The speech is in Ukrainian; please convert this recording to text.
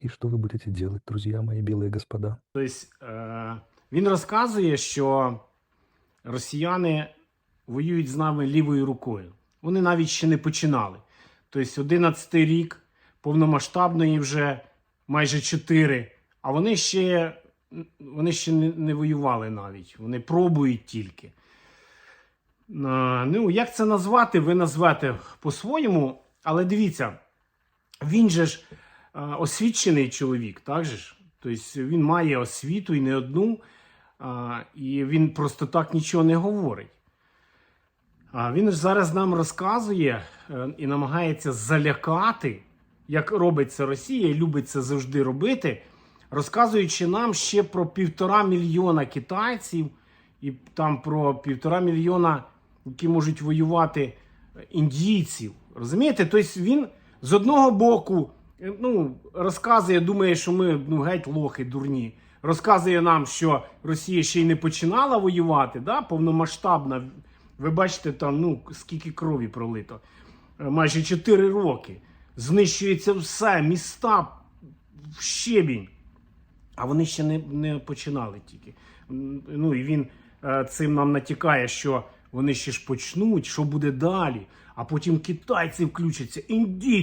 И что вы будете делать, друзья мои, белые господа? Тобто, він розказує, що росіяни воюють з нами лівою рукою. Вони навіть ще не починали. Тобто, 11 рік повномасштабної вже майже 4, а вони ще, вони ще не, не воювали навіть. Вони пробують тільки. Е, Ну, як це назвати, ви назвете по-своєму, але дивіться, він же ж освічений чоловік, так же ж? Тобто він має освіту і не одну, і він просто так нічого не говорить. А він ж зараз нам розказує е, і намагається залякати, як робить це Росія і любить це завжди робити, розказуючи нам ще про півтора мільйона китайців і там про півтора мільйона, які можуть воювати е, індійців. Розумієте? Тобто він з одного боку ну, розказує, думає, що ми ну, геть лохи дурні. Розказує нам, що Росія ще й не починала воювати, да? повномасштабна. Ви бачите, там ну, скільки крові пролито. Е, Майже 4 роки. Знищується все, міста в щебінь. А вони ще не, не починали тільки. Ну і він е, цим нам натякає, що вони ще ж почнуть, що буде далі. А потім китайці включаться, індійці.